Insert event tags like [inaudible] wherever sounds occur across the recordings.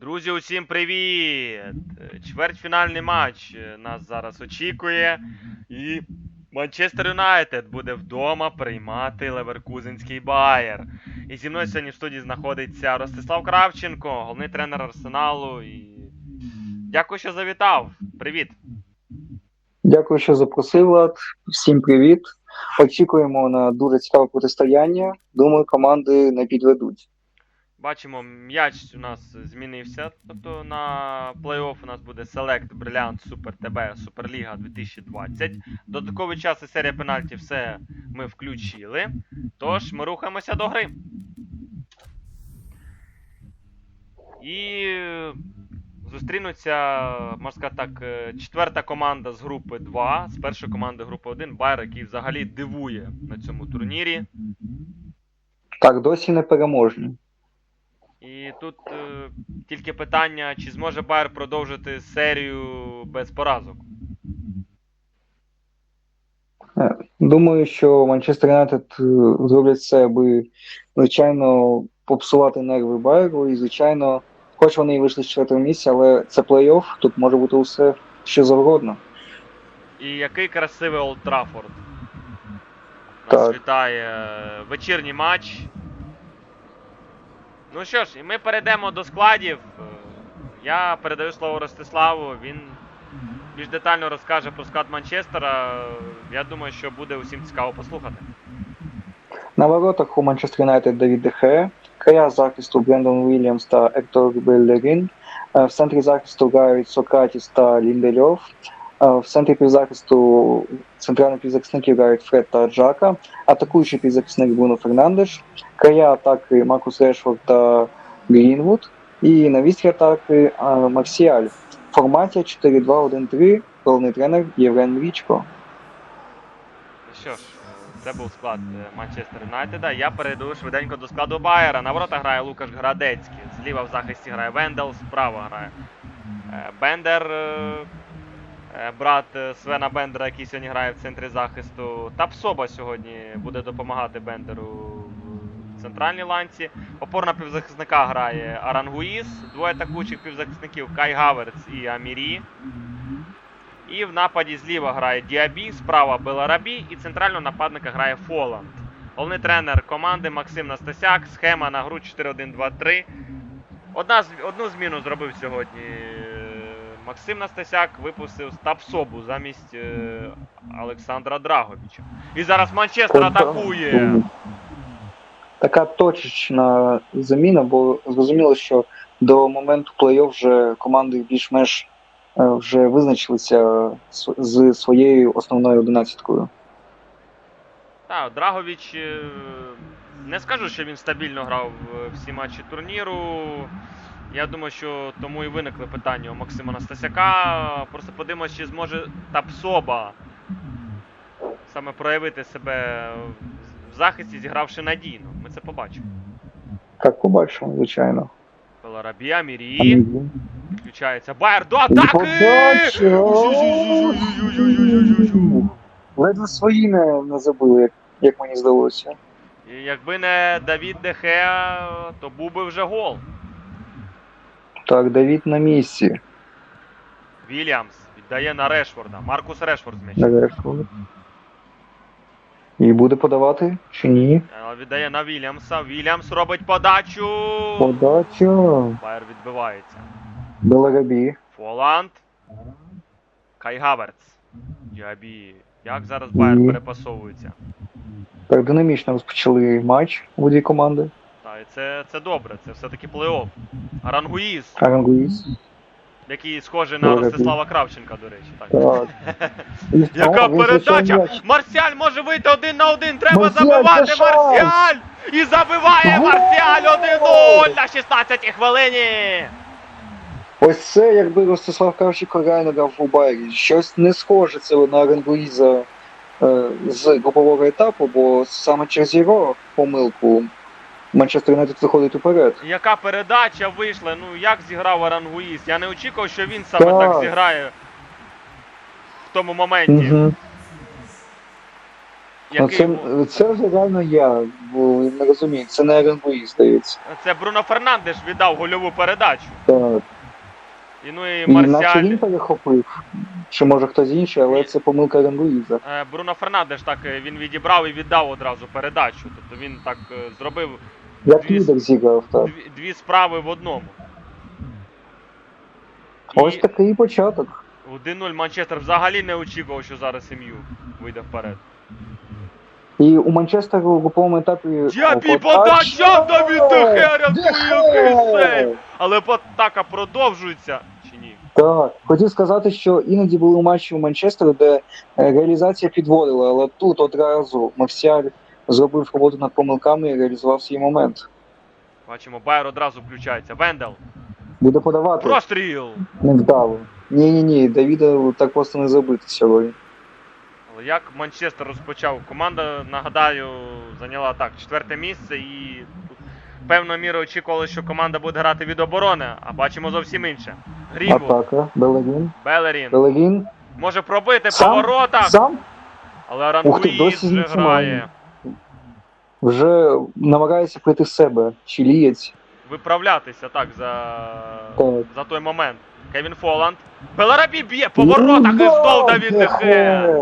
Друзі, усім привіт! Чвертьфінальний матч е, нас зараз очікує. І Манчестер Юнайтед буде вдома приймати Леверкузенський Байер. І зі мною сьогодні в студії знаходиться Ростислав Кравченко, головний тренер Арсеналу. І дякую, що завітав. Привіт! Дякую, що запросив Влад. Всім привіт. Очікуємо на дуже цікаве протистояння. Думаю, команди не підведуть. Бачимо, м'яч у нас змінився. Тобто на плей-офф у нас буде Select Brilliant Super TB Суперліга 2020. Додатковий час і серія пенальтів все ми включили. Тож ми рухаємося до гри. І зустрінуться, можна сказати так, е, четверта команда з групи 2, з першої команди групи 1, Байер, який взагалі дивує на цьому турнірі. Так, досі не переможні. І тут е, тільки питання, чи зможе Байер продовжити серію без поразок. Думаю, що Манчестер Юнайтед е, зроблять все, аби, звичайно, попсувати нерви Байеру. І, звичайно, хоч вони і вийшли з четвертого місця, але це плей-офф, тут може бути усе що завгодно. І який красивий Олд Траффорд. Нас Так. вітає е, вечірній матч. Ну що ж, і ми перейдемо до складів. Е, Я передаю слово Ростиславу. Він більш детально розкаже про склад Манчестера. Я думаю, що буде усім цікаво послухати. На воротах у Манчестер Юнайтед Давід Дехе, края захисту Брендон Уільямс та Ектор Беллерін, Е, в центрі захисту грають Сократіс та Ліндельов, в центрі півзахисту центральних півзахисників грають Фред та Джака, атакуючий півзахисник Бруно Фернандеш, края атаки Маркус Решфорд та Грінвуд, і на вістрі атаки е, Марсіаль. В форматі 4-2-1-3 головний тренер Євген Річко. Що ж, це був склад е, Манчестер Юнайтеда. Я перейду швиденько до складу Байера. На ворота грає Лукаш Градецький. Зліва в захисті грає Вендел, справа грає е, Бендер, е, е, брат е, Свена Бендера, який сьогодні грає в центрі захисту. Тапсоба сьогодні буде допомагати Бендеру в центральній ланці. Опорна півзахисника грає Арангуїс, двоє атакуючих півзахисників Кай Гаверц і Амірі. І в нападі зліва грає Діабі, справа Беларабі і центрального нападника грає Фоланд. Головний тренер команди Максим Настасяк. Схема на гру 4-1-2-3. Одна, одну зміну зробив сьогодні е, Максим Настасяк, випустив Стапсобу замість е, Олександра Драговича. І зараз Манчестер атакує. Така точечна заміна, бо зрозуміло, що до моменту плей-офф вже команди більш-менш е, вже визначилися з- з своєю основною одинадцяткою. Так, Драгович е, не скажу, що він стабільно грав е, всі матчі турніру. Я думаю, що тому і виникли питання у Максима Настасяка. Просто подивимося, чи зможе та псоба саме проявити себе в захисті, зігравши надійно. Ми це побачимо. Так побачимо, звичайно. Беларабія, Мірі. Включається Байер до атаки! Ледве свої не, не забили, як, як мені здалося. І Якби не Давід Дехеа, то був би вже гол. Так, Давід на місці. Вільямс віддає на Решфорда. Маркус Решфорд з м'ячем. І буде подавати чи ні? Е, Віддає на Вільямса. Вільямс робить подачу. Подача. Байер відбивається. Беларабі. Фоланд. Кай Хаверц. Діабі. Як зараз Байер Ні. перепасовується? Так динамічно розпочали матч у дві команди. І це, це добре, це все-таки плей-офф. Арангуїс, Арангуїс. який схожий на Ростислава Кравченка, до речі. Так. Так. [laughs] Яка передача! Марсіаль може вийти один на один. Треба Марсіаль, забивати! Марсіаль! І забиває Марсіаль 1-0 на 16-й хвилині. Ось це, якби Ростислав Кравченко реально грав у Байері. Щось не схоже це на Арангуїза е, з групового етапу, бо саме через його помилку Манчестер Юнайтед виходить уперед. Яка передача вийшла? Ну як зіграв Арангуїс? Я не очікував, що він саме так, так зіграє в тому моменті. Угу. Який... Ну, це, це вже реально я, бо не розумію, це не Арангуї, здається. Це Бруно Фернандеш віддав гольову передачу. Так. І ну і Марсіаль. він перехопив. Чи може хтось інший, але і... це помилка Ренгуїза. Е, Бруно Фернандеш так е, він відібрав і віддав одразу передачу. Тобто він так е, зробив як Дві- лідер зіграв, так. дві, дві справи в одному. Ось І такий початок. 1-0 Манчестер взагалі не очікував, що зараз ім'ю вийде вперед. І у Манчестеру в груповому етапі. О, подача рятує Дехе! який сейв! Але атака продовжується. Чи ні? Так, хотів сказати, що іноді були матчі у Манчестеру, де е, реалізація підводила, але тут одразу Марсіаль зробив роботу над помилками і реалізував свій момент. Бачимо, Байер одразу включається. Вендел. Буде подавати Простріл! невдало. Ні, ні, ні, Давіда так просто не забити сьогодні. Але як Манчестер розпочав? Команда, нагадаю, зайняла так четверте місце і певною мірою очікували, що команда буде грати від оборони, а бачимо зовсім інше. Грінвуд, Атака, Белегін. Белерін. Белегін. Може пробити Сам? по воротах, Сам але Ух ти, досі вже знімає. грає. Вже намагається прийти в себе. Чилієць. Виправлятися так за, Так. за той момент. Кевін Фоланд. Беларабі б'є по воротах і знов Давід Дехе.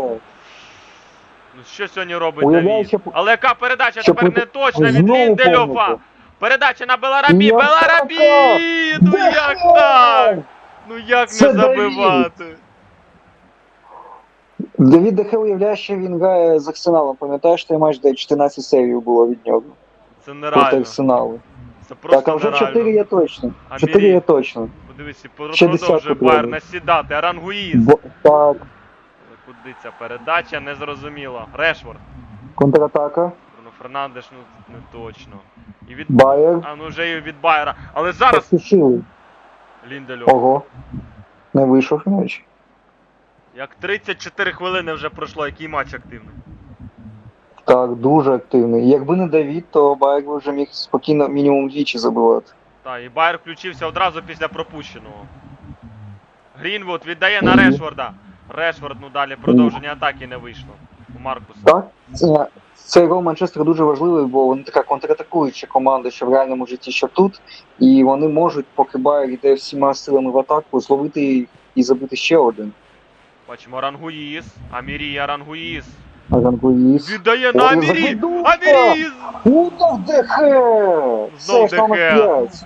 Ну що сьогодні робить Уявляю, Давід? що- Але яка передача що тепер не точна від Ліндельофа. Передача на Беларабі. Беларабі! Ну як так? Ну як Це не забивати? Давід Дехе уявляє, що він грає з Арсеналом. Пам'ятаєш той матч, де 14 серій було від нього Це нереально. Arsenal. Це просто Так, а вже 4 є точно. 4 є точно. Про- продовжує Байер насідати. Арангуїз. Бо, так, Куди ця передача? Незрозуміло. Решфорд. контратака, Бруно Фернандеш, ну не точно. І від Байер. А ну вже і від Байера. Але зараз Поспішили. Ліндельов. Ого. Не вийшов м'яч. Як 34 хвилини вже пройшло, який матч активний. Так, дуже активний. Якби не Давід, то Байер би вже міг спокійно мінімум двічі забивати. Так, і Байер включився одразу після пропущеного. Грінвуд віддає на. Решфорда. Решфорд, ну далі продовження атаки не вийшло. У Маркуса. Так? Це, цей гол Манчестера дуже важливий, бо вони така контратакуюча команда, що в реальному житті, що тут. І вони можуть, поки Байер йде всіма силами в атаку, зловити і забити ще один. Бачимо Рангуїз. Амірія Рангуїз. Арангуїс. Віддає на Амірі! Аміріз! Удар Дехе! Знов. 5.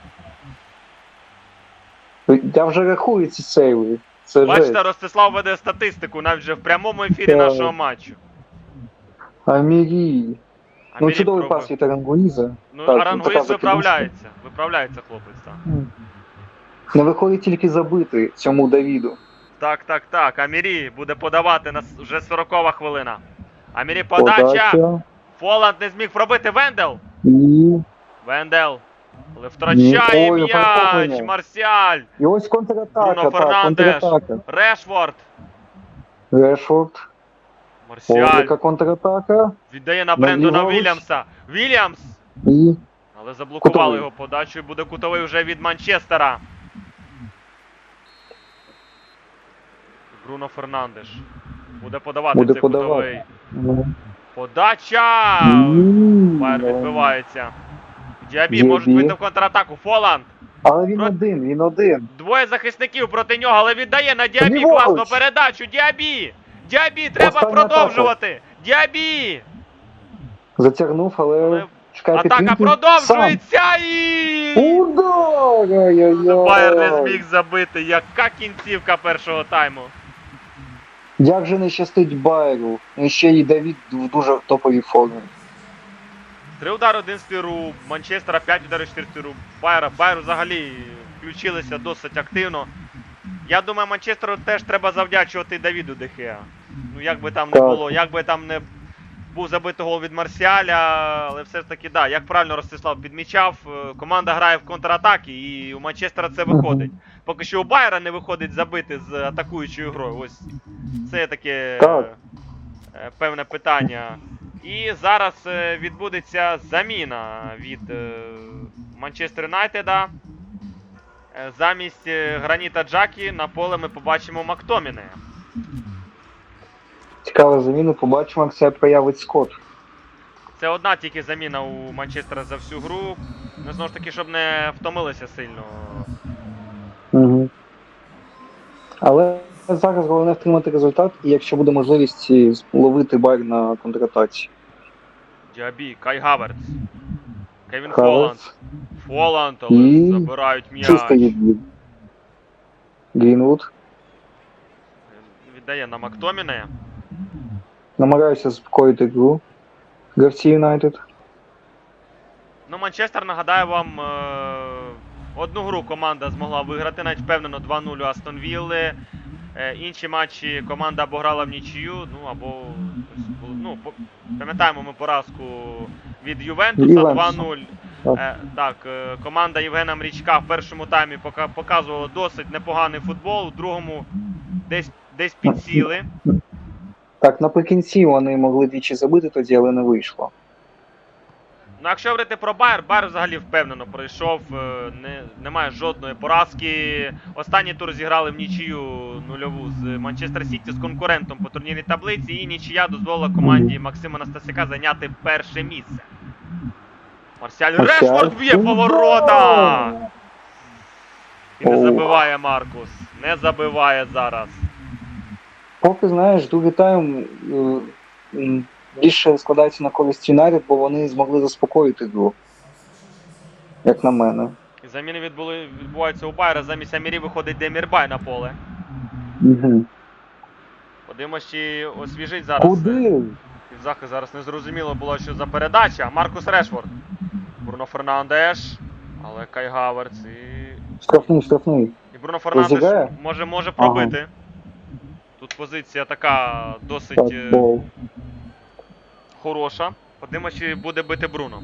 Я вже рахую ці сейви. Це Бачите, жесть. Ростислав веде статистику навіть вже в прямому ефірі Так. нашого матчу. Амірі. Ну, Амірі чудовий пас від Арангуїза. Ну, Так, Арангуїз така закидушка. виправляється. Виправляється хлопець, так. Не виходить тільки забити цьому Давіду. Так, так, так. Амірі буде подавати на с- вже 40 хвилина. Амірі подача. Подача. Фоланд не зміг пробити Вендел. І, Вендел. Але втрачає Ой, м'яч. перехоплення. Марсіаль. і ось контратака. Бруно Так, Фернандеш. контратака. Решфорд. Решфорд. Марсіаль. яка контратака. Віддає на бренду На ліворуч. Вільямса. Вільямс. І Але заблокували Кутовий. його подачу і буде кутовий вже від Манчестера. Бруно Фернандеш. Буде подавати Буде цей подавати. кутовий. ну, Подача! м, Байер ну. відбивається. Діабі можуть вийти в контратаку. Фоланд. Але він Про- один, він один. Двоє захисників проти нього, але віддає на Діабі класну передачу. Діабі! Діабі, треба Остання продовжувати! Діабі! Затягнув, але, Але чекає Атака підтримки. продовжується і. Удар! Байер не зміг забити. Яка кінцівка першого тайму? Як же не щастить Байеру? І ще й Давід в дуже топовій формі. Три удари, один стиру, Манчестера 5 ударів 4 стиру, Байера. Байер взагалі включилися досить активно. Я думаю, Манчестеру теж треба завдячувати Давіду Дехеа. Ну як би там не було, як би там не був забитий гол від Марсіаля, але все ж таки, да, як правильно Ростислав підмічав, е, команда грає в контратаки і у Манчестера це виходить. Поки що у Байера не виходить забити з атакуючою грою. Ось це таке Так. е, певне питання. І зараз е, відбудеться заміна від е, Манчестер Юнайтеда. Замість Граніта Джакі на поле ми побачимо Мактоміне. Цікава заміна, побачимо, як це проявить Скотт. Це одна тільки заміна у Манчестера за всю гру. Ну, знову ж таки, щоб не втомилися сильно. Але зараз головне втримати результат, і якщо буде можливість ловити бар на контратаці. Діабі, Кай Хаверц. Кевін Фоланд. Хаверс, Фоланд, але І забирають чисто м'яч. відбір. Грінвуд. Віддає на Мактоміне. Намагаюся заспокоїти гру. Гравці Юнайтед. Ну, Манчестер, нагадаю вам, е, одну гру команда змогла виграти, навіть впевнено 2-0 Астон Вілли. Е, Інші матчі команда або грала в нічию, ну або ну, пам'ятаємо ми поразку від Ювентуса Ювентуса. 2-0. Так. Е, так, е, команда Євгена Мрічка в першому таймі показувала досить непоганий футбол, у другому десь, десь підсіли. Так, наприкінці вони могли двічі забити тоді, але не вийшло. Ну, якщо говорити про Байер, Байер взагалі впевнено пройшов, е, не, немає жодної поразки. Останній тур зіграли в нічию нульову з Манчестер Сіті з конкурентом по турнірній таблиці, і нічия дозволила команді Максима Настасяка зайняти перше місце. Марсіаль Решфорд б'є поворота! І не забиває Маркус. Не забиває зараз. Поки знаєш, другий тайм більше складається на користь Юнайтед, бо вони змогли заспокоїти гру. Як на мене. І заміни відбули, відбуваються у Байера. Замість Амірі виходить Демірбай на поле. Угу. Подивимось, чи освіжить зараз. е, Куди? Захист зараз не зрозуміло було, що за передача. Маркус Решфорд. Бруно Фернандеш. Але Кай Хаверц і. Штрафний, штрафний. І Бруно Фернандеш може, може пробити. Тут позиція така досить Так, е. Хороша. Подивимось, чи буде бити Бруно.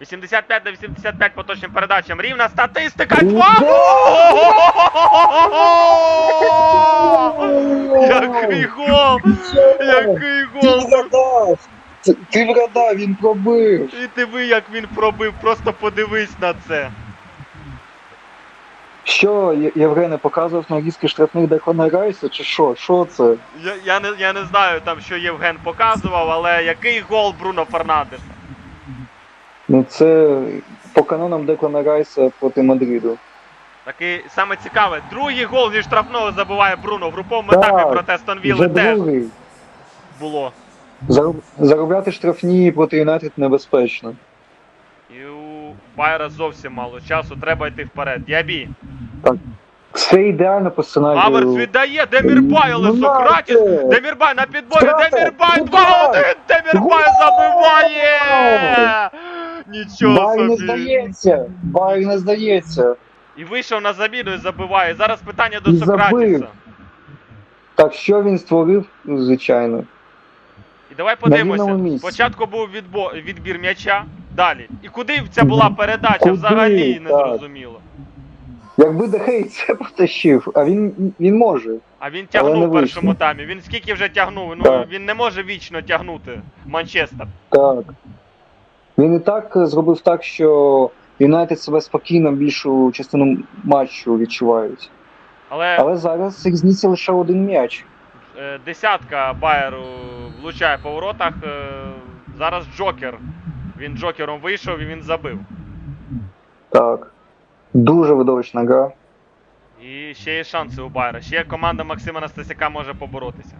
85 на 85 по точним передачам. Рівна статистика. Який гол! Який гол! Ти- Ти вгадав, він пробив! І ти ви, як він пробив, просто подивись на це. Що, Євгене показував на різки штрафних Декона Райса, чи що? Що це? Я, я, не, я не знаю там, що Євген показував, але який гол Бруно Фернандеша. Ну це по канонам Деклана Райса проти Мадриду. Такий саме цікаве, другий гол зі штрафного забиває Бруно в груповому Так, етапі проти Вілли теж другий. було. Зароб- Заробляти штрафні проти Юнайтед небезпечно. Байера зовсім мало часу, треба йти вперед. Діабі. Все ідеально по сценарію. Аверс віддає, Демірбай, але Ну, Сократіс. Демірбай на підборі! Демірбай 2-1, Демірбай забиває! Нічого Байер не собі. здається! Байер не здається! І вийшов на заміну і забиває. Зараз питання до І забив. Сократіса. Так що він створив, Ну, звичайно. І давай рівному подивимося. місці. Спочатку був відбо... відбір м'яча, далі. І куди ця була передача? Куди? Взагалі не Так. зрозуміло. Якби Дехей це потащив, а він, він може. А він Але тягнув не в першому вийшло. таймі. Він скільки вже тягнув? Ну Так. він не може вічно тягнути Манчестер. Так. Він і так е, зробив так, що Юнайтед себе спокійно більшу частину матчу відчувають. Але, Але зараз різниця лише один м'яч. е, десятка Байеру влучає по воротах. Е, зараз Джокер. Він Джокером вийшов і він забив. Так. Дуже видовищна гра. І ще є шанси у Байера. Ще команда Максима Настасяка може поборотися.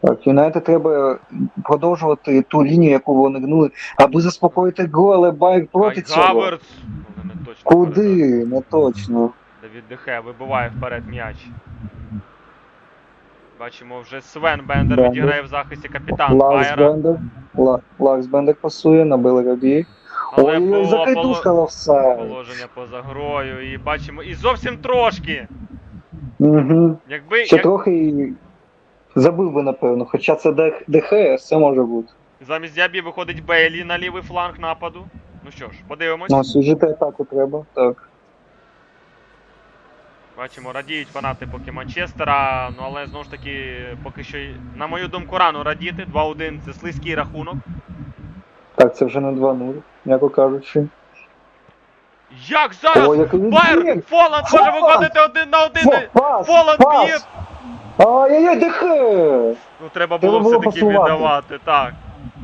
Так, Юнайтед треба продовжувати ту лінію, яку вони гнули, аби заспокоїти гру, але Байер проти цього. Гаверц. Не точно. Куди? Не точно. Давід Дехе вибиває вперед м'яч. Бачимо, вже Свен Бендер Бендер. відіграє в захисті капітан Байера. Бендер. Ла- Ларс Бендер пасує на Белерабі. Але Ой, було закритушка поло- офсайд. положення поза грою. І бачимо, і зовсім трошки. Угу. Якби Ще як, трохи і забив би, напевно, хоча це Дех- ДХС, це може бути. замість Діабі виходить Бейлі на лівий фланг нападу. Ну що ж, подивимось. Ну, освіжити атаку треба, так. Бачимо, радіють фанати поки Манчестера. Ну але знову ж таки, поки що, на мою думку, рано радіти. 2-1 це слизький рахунок. Так, це вже не 2-0, м'яко кажучи. Як зараз? О, він Байер! б'є! Фоланд може Фоланд! виходити один на один. Фо, пас, Фоланд пас! б'є. Ай-яй-яй, Дехе! Ну треба Треба було все-таки пасувати. віддавати, так.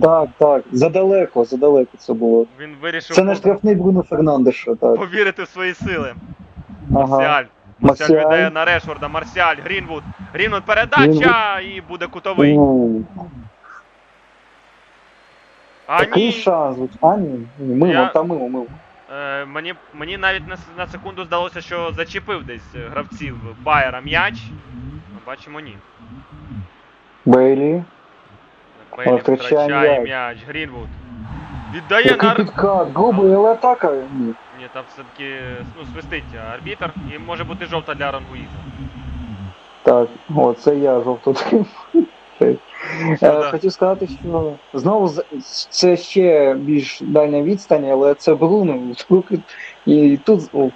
Так, так, задалеко, задалеко це було. Він вирішив Це не штрафний Бруно Фернандеша, так. повірити в свої сили. Ага. Марсіаль. Марсіаль віддає на Решфорда. Марсіаль, Грінвуд. Грінвуд передача і буде кутовий. У, А Такий ні. шанс. А ні, ні, мимо, Я- та мимо, мимо. Е, мені, мені навіть на, на секунду здалося, що зачепив десь е, гравців Байера м'яч. Ну, Бачимо, ні. Бейлі. Бейлі втрачає втрачає м'яч. Грінвуд. Віддає Який на... підкат, грубий, але атака. Ні. Ні, там все-таки ну, свистить арбітр і може бути жовта для Рангуїза. Так, о, це я жовто Е, да. Хотів сказати, що знову це ще більш дальня відстань, але це Бруно. І тут о.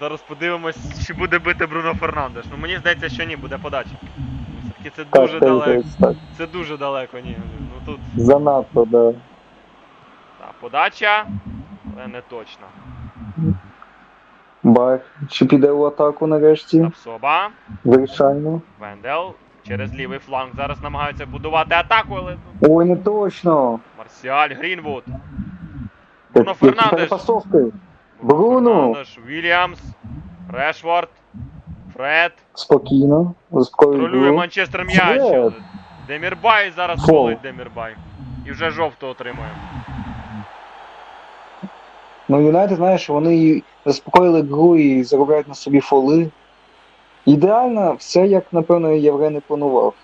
Зараз подивимось, чи буде бити Бруно Фернандеш. Ну мені здається, що ні, буде подача. Все-таки це Так, дуже так, далеко. так, так. Це дуже далеко, ні. Ну тут Занадто, да. та, подача, але не точно. Бах. Чи піде у атаку нарешті? Тапсоба, Вирішально. Вендел через лівий фланг зараз намагаються будувати атаку, але Ой, не точно. Марсіаль, Грінвуд. Бруно Фернандеш. Бруно. Фернандеш, Вільямс, Решфорд, Фред. Спокійно. Контролює. Манчестер м'яч. Демірбай зараз Фол. фолить Демірбай. І вже жовту отримує. Ну, Юнайтед, знаєш, вони заспокоїли гру і заробляють на собі фоли. Ідеально, все як, напевно, Євген і планував.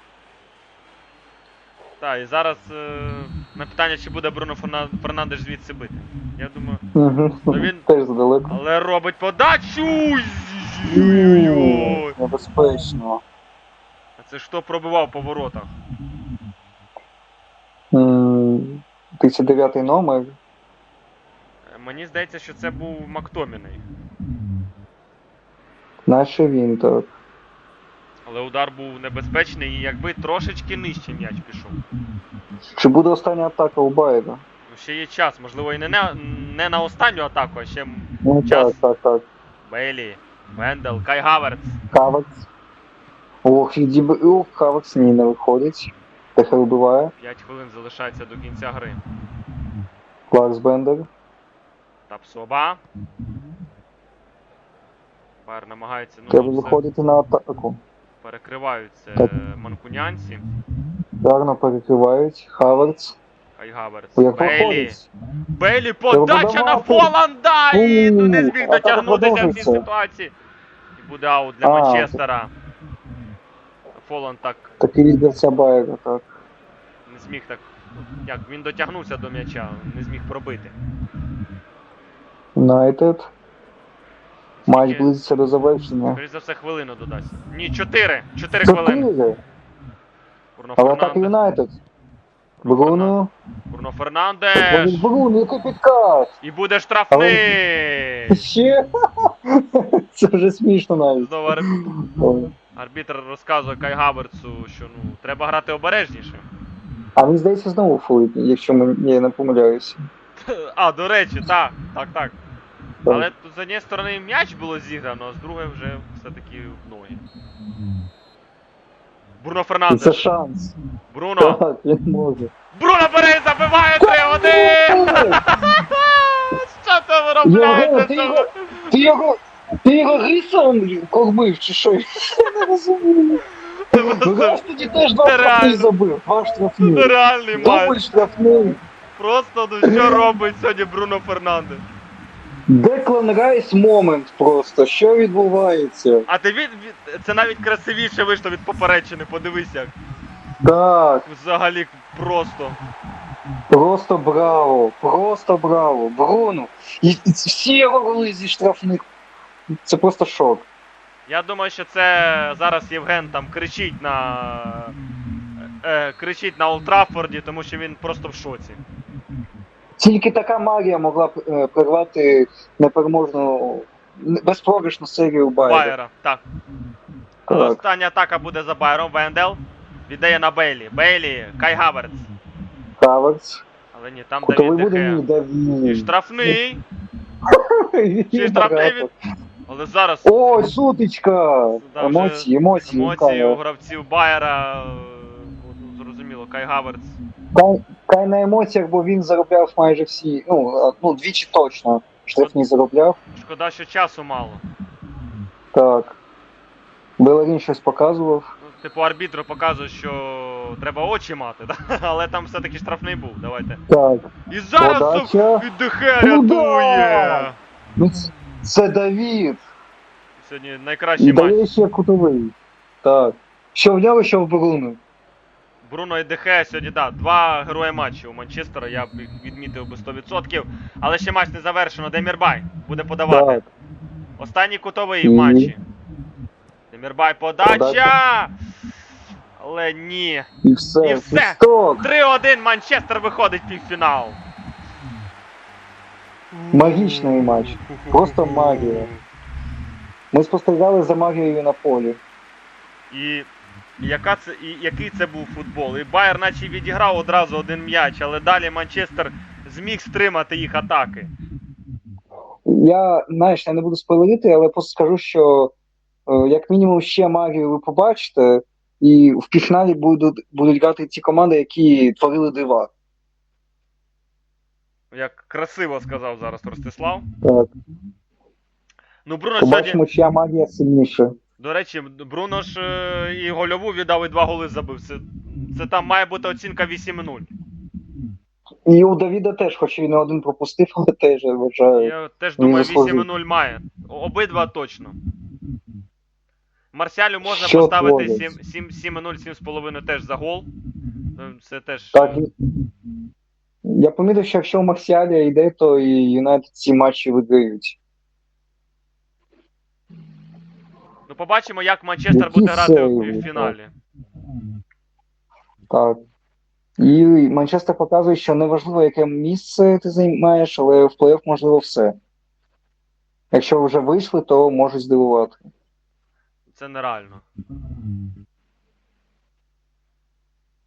Так, і зараз е, на питання, чи буде Бруно Фернандеш звідси бити. Я думаю. Угу. Ну, він- Теж задалеко. Але робить подачу! Ой-ой-ой. Небезпечно. А це ж хто пробивав по воротах? М, 39 номер. Мені здається, що це був Мактоміний. Наче він так. Але удар був небезпечний і якби трошечки нижче м'яч пішов. Чи буде остання атака у Байера? Ну ще є час, можливо, і не на, не на останню атаку, а ще Ну Час. так, так, так. Бейлі, Вендел, Кай Хаверц. Кавакс. Ох, відіб... Ох, Кавакс ні, не виходить. Техе вибиває. 5 хвилин залишається до кінця гри. Кларкс Бендер. Тапсоба. Байер намагається, ну Треба виходити на атаку. перекриваються Так. е, манкунянці. Гарно перекривають. Хаверц. Кай Хаверц. Бейлі. Бейлі, подача на. Фоланда! І ну, не зміг дотягнутися в цій ситуації. І буде аут для А, Манчестера. Фоланд так лідер ця Байера, так. не зміг так. Як він дотягнувся до м'яча, не зміг пробити. Юнайтед. Матч Скільки- близиться до завершення. Скоріше за все, хвилину додасть. Ні, 4. 4 хвилини. Чотири. Бруно Але Фернандес. Юнайтед. Бруно. Бруно Фернандеш. Бруно, який підкат! І буде штрафний. Ще? [laughs] Це вже смішно навіть. Знову ар- Ой. арбітр розказує Кай Гаверцу, що ну треба грати обережніше. А він здається знову фолить, якщо ми- я не помиляюся. [laughs] А, до речі, так, так, так. Але тут з однієї сторони м'яч було зіграно, а з другої вже все-таки в ноги. Бруно І це шанс. Бруно. Так, він може. Бруно Перей забиває 3-1! [laughs] Що це ви робляєте? Ти його- Ти його. Ти його рисом кормив, чи що? Я не розумію. Ну, Господи, теж два штрафні забив. Два штрафні. Нереальний Дубль матч. штрафний. Просто ну що робить сьогодні Бруно Фернандес? Деклан Райс момент просто. Що відбувається? А ти від, від це навіть красивіше вийшло від попередчини, подивись як. Так, Взагалі просто. просто браво, просто браво. Бруно. І, і всі його голи зі штрафних. Це просто шок. Я думаю, що це зараз Євген там кричить на. Е, кричить на Олдрафорді, тому що він просто в шоці. Тільки така магія могла б е, прервати непереможну, не- безпрограшну серію Байера. Байера, так. Так. остання атака буде за Байером. Вендел віддає на Бейлі. Бейлі, Кай Хаверц. Хаверц. Але ні, там Давід штрафний. Чи штрафний [laughs] багато. Але зараз Ой, сутичка! Да, Емоції, емоції. емоції у гравців Байера. е, ну, Зрозуміло, Кай Хаверц. Кай, Кай на емоціях, бо він заробляв майже всі, ну, ну двічі точно. Штрафні заробляв. Шкода, що часу мало. Так. Беларін щось показував. Ну, типу, арбітру показує, що треба очі мати, [laughs] да? але там все-таки штрафний був. Давайте. Так. І зараз Подача. від Дехе Ну рятує! да! Ну, це, це Давід. Сьогодні найкращий І матч. дає ще кутовий. Так. Що в нього, що в Бруну. Бруно і Дехе сьогодні, да, два герої матчу у Манчестера, я б їх відмітив би 100%. Але ще матч не завершено. Демірбай буде подавати. Так. Останній кутовий в матчі. Демірбай подача! Але ні. І все. І все. Свисток. 3-1 Манчестер виходить в півфінал. Магічний матч. Просто магія. Ми спостерігали за магією на полі. І яка це, і який це був футбол? І Байер наче відіграв одразу один м'яч, але далі Манчестер зміг стримати їх атаки. Я, знаєш, я не буду спойлерити, але просто скажу, що е, як мінімум ще магію ви побачите, і в півфіналі будуть, будуть грати ті команди, які творили дива. Як красиво сказав зараз Ростислав. Так. Ну, Бруно сьогодні, Побачимо, чия магія сильніша. До речі, Бруно ж е, і гольову віддав і два голи забив. Це, це там має бути оцінка 8-0. І у Давіда теж, хоч він не один пропустив, але теж я вважаю. Я теж Він думаю, заслужив. 8-0 має. Обидва точно. Марсіалю можна Що поставити творять? 7 7-0, 7,5 теж за гол. Е, Це теж. Так. Я помітив, що якщо у Марсіаля йде, то і Юнайтед ці матчі виграють. Побачимо, як Манчестер буде грати сейви, півфіналі. Так. І Манчестер показує, що неважливо, яке місце ти займаєш, але в плей-офф можливо все. Якщо вже вийшли, то можуть здивувати. Це нереально.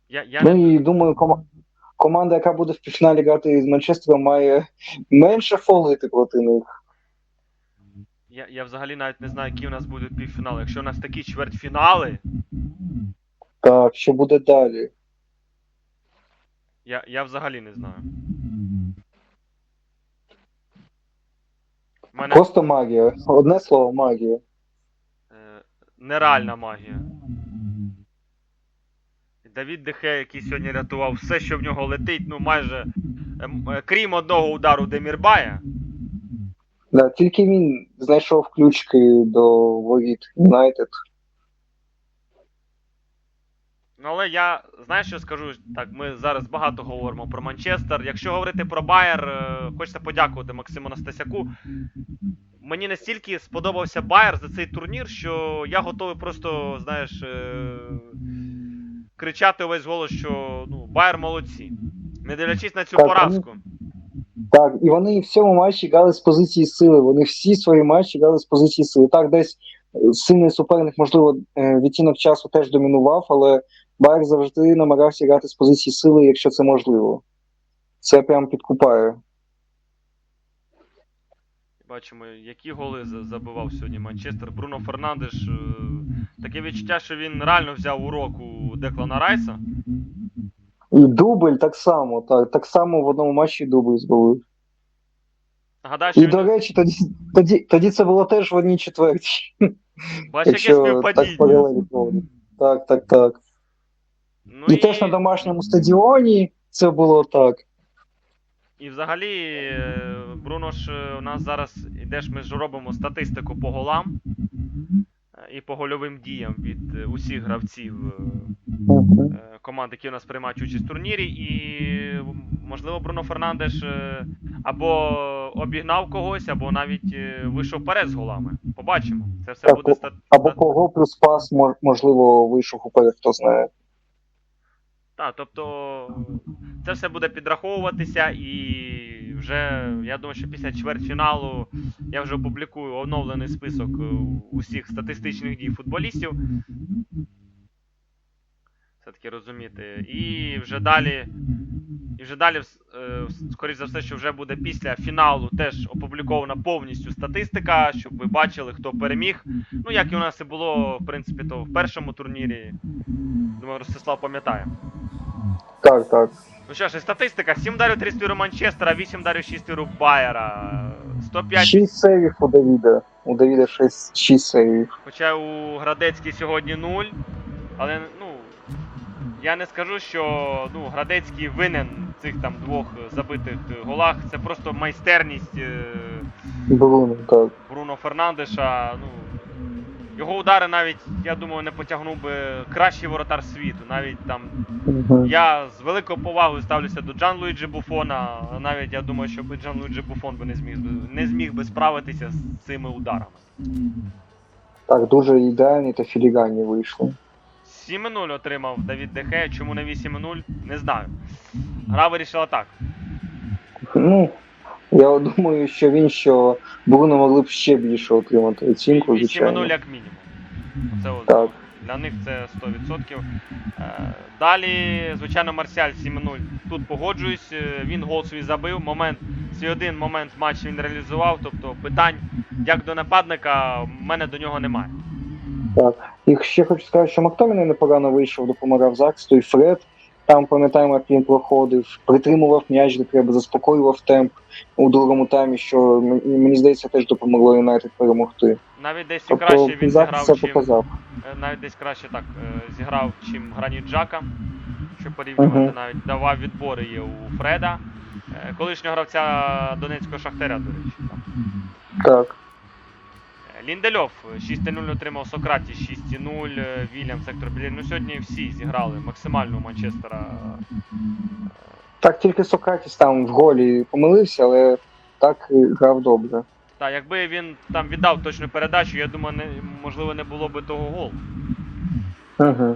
Я, я Ну і думаю, кома- команда, яка буде в півфіналі грати з Манчестером, має менше фолити проти них. Я, я взагалі навіть не знаю, які у нас будуть півфінали. Якщо у нас такі чвертьфінали, Так, що буде далі? я, я взагалі не знаю. Мене Просто магія. Одне слово магія. е, нереальна магія. Давід Дехе, який сьогодні рятував все, що в нього летить, ну майже ем, е, крім одного удару Демірбая. Да, тільки він знайшов ключки до воріт Юнайтед. Ну, але я знаєш, що скажу? Так, ми зараз багато говоримо про Манчестер. Якщо говорити про Байер, е, хочеться подякувати Максиму Настасяку. Мені настільки сподобався Байер за цей турнір, що я готовий просто, знаєш, е, кричати увесь голос, що ну, Байер молодці. Не дивлячись на цю Так, поразку. Так, і вони в цьому матчі грали з позиції сили. Вони всі свої матчі грали з позиції сили. Так, десь е, сильний суперник, можливо, е, відтінок часу теж домінував, але Байер завжди намагався грати з позиції сили, якщо це можливо. Це прям підкупає. Бачимо, які голи забивав сьогодні Манчестер. Бруно Фернандеш. е, Таке відчуття, що він реально взяв урок у Деклана Райса. І дубль так само, так, так само в одному матчі дубль збили. Нагадаю, що І, до речі, тоді, тоді, тоді це було теж в одній четвертій. Бач, яке співпадіння. Так, так, так. Ну, І теж на домашньому стадіоні це було так. І взагалі, е, Бруно ж е, у нас зараз ідеш, ми ж робимо статистику по голам і по гольовим діям від е, усіх гравців е, е, команд, які у нас приймають участь в турнірі. І можливо, Бруно Фернандеш або обігнав когось, або навіть вийшов вперед з голами. Побачимо. Це все буде стат... Або кого плюс пас, можливо, вийшов уперед, хто знає. Так, тобто це все буде підраховуватися, і вже я думаю, що після чвертьфіналу я вже опублікую оновлений список е, усіх статистичних дій футболістів. Все-таки розуміти. І вже далі І вже далі, е, скоріш за все, що вже буде після фіналу теж опублікована повністю статистика, щоб ви бачили, хто переміг. Ну, як і у нас і було, в принципі, то в першому турнірі. Думаю, Ростислав пам'ятає. Так, так. Ну що ж, і статистика: 7 ударів 3 у Манчестера, 8 ударів 6 у Байера, 105 6 сейвів у Давіда. У Давіда 6, 6 сейвів. Хоча у Градецькій сьогодні 0. Але ну. Я не скажу, що ну, Градецький винен в цих там двох забитих голах. Це просто майстерність е, Бруно, так. Бруно Фернандеша. Ну, його удари навіть, я думаю, не потягнув би кращий воротар світу. Навіть там я з великою повагою ставлюся до Джан Луїджі Буфона. Навіть я думаю, що Джан Луїджі Буфон би не зміг би- не зміг би справитися з цими ударами. Так, дуже ідеальні та філіганні вийшли. 7-0 отримав Давід Дехе. Чому не 8-0? Не знаю. Гра вирішила так. Ну, я думаю, що він, що Бруно могли б ще більше отримати оцінку, 8-0 як мінімум. Це от, Так. Для них це 100%. Е, Далі, звичайно, Марсіаль 7-0. Тут погоджуюсь. е, Він гол свій забив. Момент, свій один момент в матчі він реалізував. Тобто питань, як до нападника, в мене до нього немає. Так. І ще хочу сказати, що Мактоміна непогано вийшов, допомагав захисту, і Фред. Там, пам'ятаємо, як він проходив, притримував м'яч, де треба, заспокоював темп у другому таймі, що мені здається, теж допомогло Юнайтед перемогти. Навіть десь Тобто краще він зіграв, чим, показав. Е, навіть десь краще так е, зіграв, чим Граніт Джака, щоб порівнювати Мгм. навіть давав відбори є у Фреда, е, колишнього гравця Донецького Шахтаря, до речі. Так. Е, Ліндельов е, 6-0 отримав Сократі 6-0, е, Вільям, Сектор Білір. Ну сьогодні всі зіграли максимально у Манчестера. е, Так, тільки Сократіс там в голі помилився, але так грав добре. Та якби він там віддав точну передачу, я думаю, не, можливо, не було би того голу. Угу.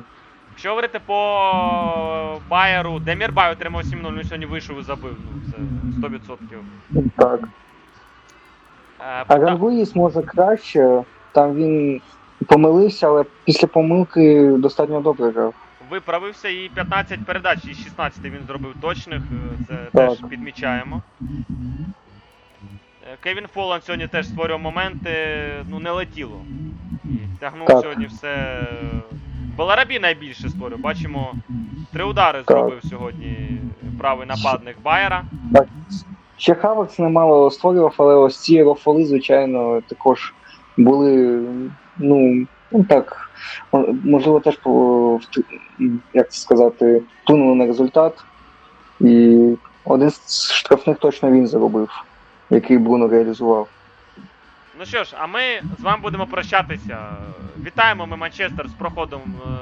Якщо говорити по Байеру, Демір Бай отримав 7-0, він сьогодні вийшов і забив. Ну, це 100%. Так. А Ганвуїс може краще. Там він помилився, але після помилки достатньо добре грав. виправився і 15 передач із 16 він зробив точних. е, Це Так. теж підмічаємо. Е, Кевін Фоланд сьогодні теж створював моменти, ну не летіло. І тягнув Так. сьогодні все. Беларабі найбільше створював. Бачимо, три удари Так. зробив сьогодні правий нападник Байера. Так. Ще Хаверс немало створював, але ось ці рофоли, звичайно, також були, ну, ну так, можливо, теж як це сказати, вплинули на результат. І один з штрафних точно він заробив, який Бруно реалізував. Ну що ж, а ми з вами будемо прощатися. Вітаємо ми Манчестер з проходом, е,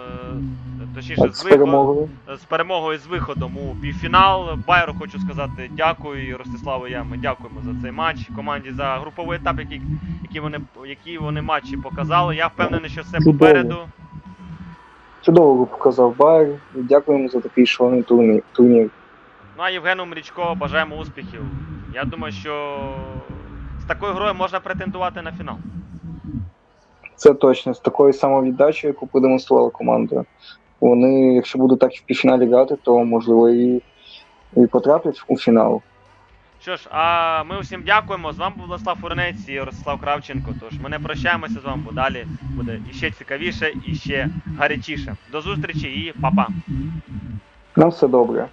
точніше, З з, перемогою. з перемогою з виходом у півфінал. Байеру хочу сказати дякую. І Ростиславу я ми дякуємо за цей матч. Команді за груповий етап, який, які, вони, які вони матчі показали. Я впевнений, що все Чудово. попереду. Чудово показав Байер. Дякуємо за такий шалений турнір. турнір. Ну а Євгену Мрічко бажаємо успіхів. Я думаю, що з такою грою можна претендувати на фінал. Це точно з такою самовіддачею, яку продемонструвала команда. Вони, якщо будуть так в півфіналі грати, то можливо і, і потраплять у фінал. Що ж, а ми усім дякуємо. З вами був Владислав Фурнець і Ростислав Кравченко. Тож ми не прощаємося з вами, бо далі буде іще цікавіше і ще гарячіше. До зустрічі і па-па. Нам все добре.